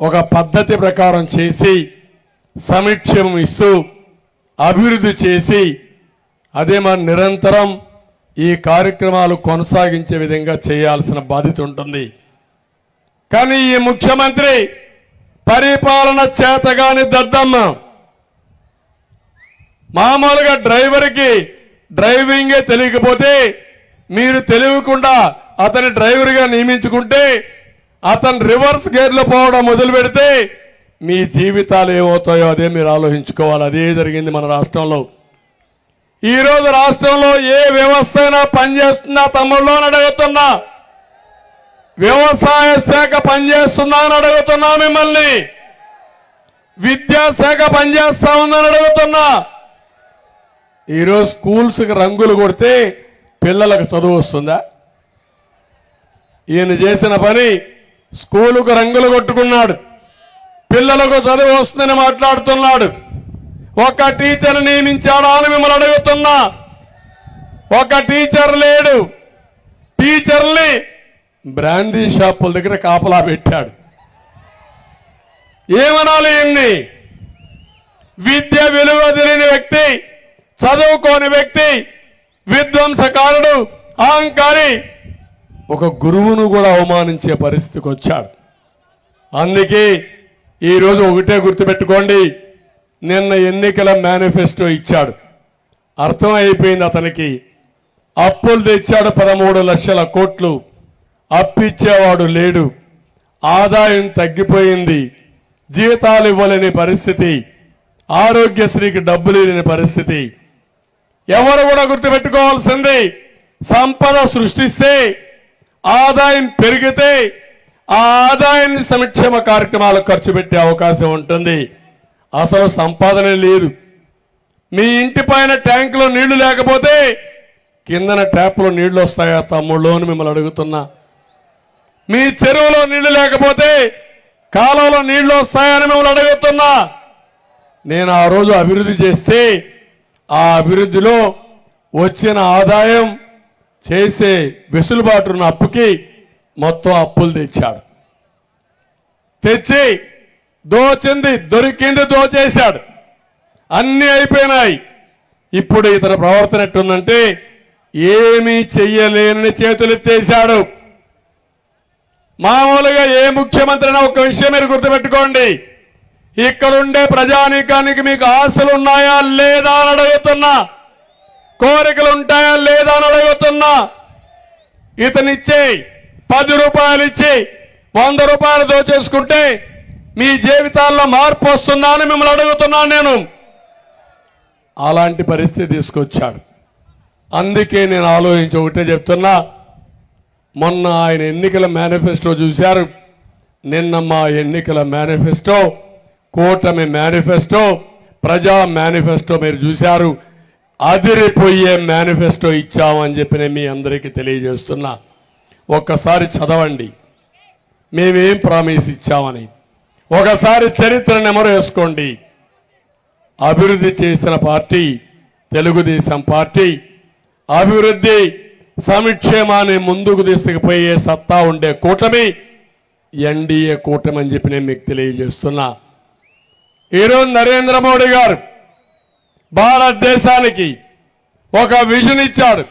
ఒక పద్ధతి ప్రకారం చేసి సమీక్షం ఇస్తూ అభివృద్ధి చేసి అదే మన నిరంతరం ఈ కార్యక్రమాలు కొనసాగించే విధంగా చేయాల్సిన బాధ్యత ఉంటుంది. కానీ ఈ ముఖ్యమంత్రి పరిపాలన చేతగాని దద్దమ్మ మామూలుగా డ్రైవర్కి డ్రైవింగే తెలియకపోతే మీరు తెలియకుండా అతని డ్రైవర్గా నియమించుకుంటే అతను రివర్స్ గేర్లో పోవడం మొదలు పెడితే మీ జీవితాలు ఏమవుతాయో అదే మీరు ఆలోచించుకోవాలి. అదే జరిగింది మన రాష్ట్రంలో. ఈరోజు రాష్ట్రంలో ఏ వ్యవస్థ అయినా పనిచేస్తుందా తమ్ముళ్ళు అని అడుగుతున్నా. వ్యవసాయ శాఖ పనిచేస్తుందా అని అడుగుతున్నా మిమ్మల్ని. విద్యాశాఖ పనిచేస్తా ఉందని అడుగుతున్నా. ఈరోజు స్కూల్స్కి రంగులు కొడితే పిల్లలకు చదువు వస్తుందా? ఈయన చేసిన పని స్కూలుకు రంగులు కొట్టుకున్నాడు. పిల్లలకు చదువు వస్తుందని మాట్లాడుతున్నాడు. ఒక టీచర్ నియమించాడా అని మిమ్మల్ని అడుగుతున్నా. ఒక టీచర్ లేడు. టీచర్ని బ్రాందీ షాపుల దగ్గర కాపలా పెట్టాడు. ఏమనాలి ఇన్ని? విద్య విలువ తెలియని వ్యక్తి చదువుకోని వ్యక్తి విధ్వంసకారుడు అహంకారి ఒక గురువును కూడా అవమానించే పరిస్థితికి వచ్చాడు. అందుకే ఈరోజు ఒకటే గుర్తుపెట్టుకోండి నిన్న ఎన్నికల మేనిఫెస్టో ఇచ్చాడు. అర్థం అయిపోయింది అతనికి. అప్పులు తెచ్చాడు పదమూడు లక్షల కోట్లు. అప్పిచ్చేవాడు లేడు. ఆదాయం తగ్గిపోయింది. జీతాలు ఇవ్వలేని పరిస్థితి. ఆరోగ్యశ్రీకి డబ్బులు లేని పరిస్థితి. ఎవరు కూడా గుర్తుపెట్టుకోవాల్సింది సంపద సృష్టిస్తే ఆదాయం పెరిగితే ఆ ఆదాయాన్ని సంక్షేమ కార్యక్రమాలకు ఖర్చు పెట్టే అవకాశం ఉంటుంది. అసలు సంపాదన లేదు. మీ ఇంటి పైన ట్యాంకులో నీళ్ళు లేకపోతే కిందన ట్యాప్లో నీళ్ళు వస్తాయా తమ్ముళ్ళు అని మిమ్మల్ని అడుగుతున్నా. మీ చెరువులో నీళ్ళు లేకపోతే కాలంలో నీళ్ళు వస్తాయని మిమ్మల్ని అడుగుతున్నా. నేను ఆ రోజు అభివృద్ధి చేస్తే ఆ అభివృద్ధిలో వచ్చిన ఆదాయం చేసే వెసులుబాటున్న అప్పుకి మొత్తం అప్పులు తెచ్చాడు. తెచ్చి దోచింది దొరికింది దోచేశాడు. అన్ని అయిపోయినాయి. ఇప్పుడు ఇతర ప్రవర్తన ఎట్టుందంటే ఏమీ చెయ్యలేనని చేతులెత్తేశాడు మామూలుగా ఏ ముఖ్యమంత్రి అయినా ఒక విషయం మీరు గుర్తుపెట్టుకోండి. ఇక్కడుండే ప్రజానీకానికి మీకు ఆశలు ఉన్నాయా లేదా అని అడుగుతున్నా. కోరికలు ఉంటాయా లేదా అని అడుగుతున్నా. ఇతనిచ్చే పది రూపాయలు ఇచ్చి వంద రూపాయలు దోచేసుకుంటే మీ జీవితాల్లో మార్పు వస్తుందా అని మిమ్మల్ని అడుగుతున్నాను నేను. అలాంటి పరిస్థితి తీసుకొచ్చాడు. అందుకే నేను ఆలోచించి ఒకటే చెప్తున్నా. మొన్న ఆయన ఎన్నికల మేనిఫెస్టో చూశారు. నిన్న మా ఎన్నికల మేనిఫెస్టో కూటమి మేనిఫెస్టో ప్రజా మేనిఫెస్టో మీరు చూశారు. అదిరిపోయే మేనిఫెస్టో ఇచ్చామని చెప్పి నేను మీ అందరికీ తెలియజేస్తున్నా. ఒక్కసారి చదవండి. మేమేం ప్రామిస్ ఇచ్చామని. ఒకసారి చరిత్ర నెమరు వేసుకోండి అభివృద్ధి చేసిన పార్టీ తెలుగుదేశం పార్టీ. అభివృద్ధి సంక్షేమాన్ని ముందుకు తీసుకుపోయే సత్తా ఉండే కూటమి ఎన్డీఏ కూటమి అని చెప్పి నేను మీకు తెలియజేస్తున్నా. ఈరోజు నరేంద్ర మోడీ గారు భారతదేశానికి ఒక విజన్ ఇచ్చాడు.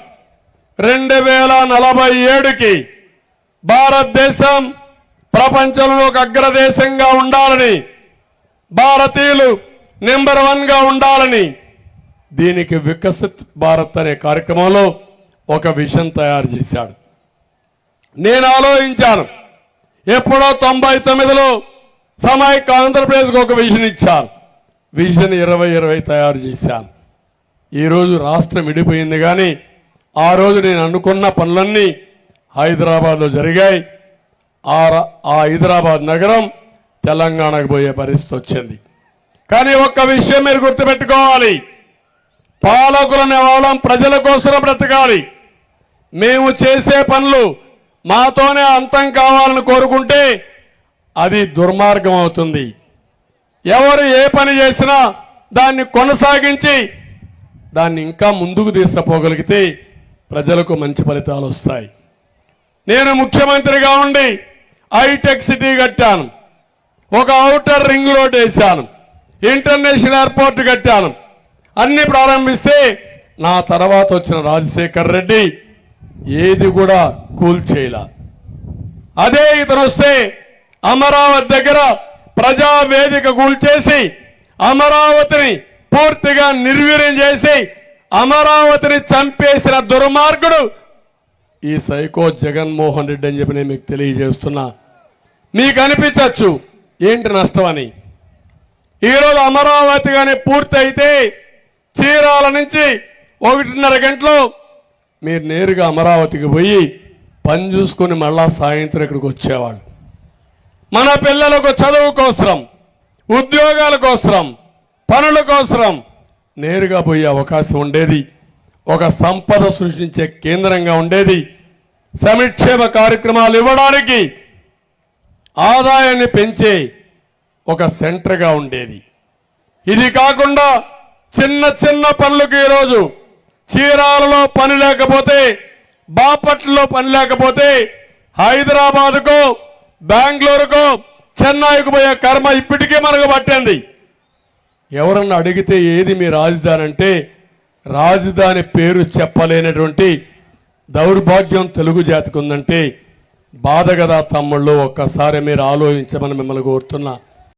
రెండు వేల నలభై ఏడుకి భారతదేశం ప్రపంచంలో ఒక అగ్రదేశంగా ఉండాలని భారతీయులు నెంబర్ వన్గా ఉండాలని దీనికి వికసిత్ భారత్ అనే కార్యక్రమంలో ఒక విజన్ తయారు చేశాడు. నేను ఆలోచించాను ఎప్పుడో తొంభై తొమ్మిదిలో సమైక్య ఆంధ్రప్రదేశ్కి ఒక విజన్ ఇచ్చారు. విజన్ ఇరవై ఇరవై తయారు చేశాను ఈరోజు రాష్ట్రం విడిపోయింది కానీ ఆ రోజు నేను అనుకున్న పనులన్నీ హైదరాబాద్లో జరిగాయి. ఆ ఆ హైదరాబాద్ నగరం తెలంగాణకు పోయే పరిస్థితి వచ్చింది. కానీ ఒక్క విషయం మీరు గుర్తుపెట్టుకోవాలి. పాలకులను అవ్వడం ప్రజల కోసం బ్రతకాలి. మేము చేసే పనులు మాతోనే అంతం కావాలని కోరుకుంటే అది దుర్మార్గం అవుతుంది. ఎవరు ఏ పని చేసినా దాన్ని కొనసాగించి దాన్ని ఇంకా ముందుకు తీసుకుపోగలిగితే ప్రజలకు మంచి ఫలితాలు వస్తాయి. నేను ముఖ్యమంత్రిగా ఉండి హైటెక్ సిటీ కట్టాను. ఒక ఔటర్ రింగ్ రోడ్ వేశాను. ఇంటర్నేషనల్ ఎయిర్పోర్ట్ కట్టాను. అన్ని ప్రారంభిస్తే నా తర్వాత వచ్చిన రాజశేఖర్ రెడ్డి ఏది కూడా కూల్చేయలా అదే ఇతను వస్తే అమరావతి దగ్గర ప్రజా వేదిక కూల్చేసి అమరావతిని పూర్తిగా నిర్వీర్యం చేసి అమరావతిని చంపేసిన దుర్మార్గుడు ఈ సైకో జగన్మోహన్ రెడ్డి అని చెప్పి నేను మీకు తెలియజేస్తున్నా. మీకు అనిపించవచ్చు ఏంటి నష్టం అని. ఈరోజు అమరావతి కానీ పూర్తి అయితే చీరాల నుంచి ఒకటిన్నర గంటలు మీరు నేరుగా అమరావతికి పోయి పని చూసుకొని మళ్ళా సాయంత్రం ఇక్కడికి వచ్చేవాళ్ళు. మన పిల్లలకు చదువు కోసం ఉద్యోగాల కోసం పనుల కోసం నేరుగా పోయే అవకాశం ఉండేది. ఒక సంపద సృష్టించే కేంద్రంగా ఉండేది. సమిక్షేమ కార్యక్రమాలు ఇవ్వడానికి ఆదాయాన్ని పెంచే ఒక సెంటర్గా ఉండేది. ఇది కాకుండా చిన్న చిన్న పనులకు ఈరోజు చీరాలలో పని లేకపోతే బాపట్లలో పని లేకపోతే హైదరాబాద్కు బెంగళూరుకు చెన్నైకు పోయే కర్మ ఇప్పటికే మనకు పట్టింది. ఎవరన్నా అడిగితే ఏది మీ రాజధాని అంటే రాజధాని పేరు చెప్పలేనటువంటి దౌర్భాగ్యం తెలుగు జాతికి ఉందంటే బాధ కదా తమ్ముళ్ళు ఒక్కసారి మీరు ఆలోచించమని మిమ్మల్ని కోరుతున్నా.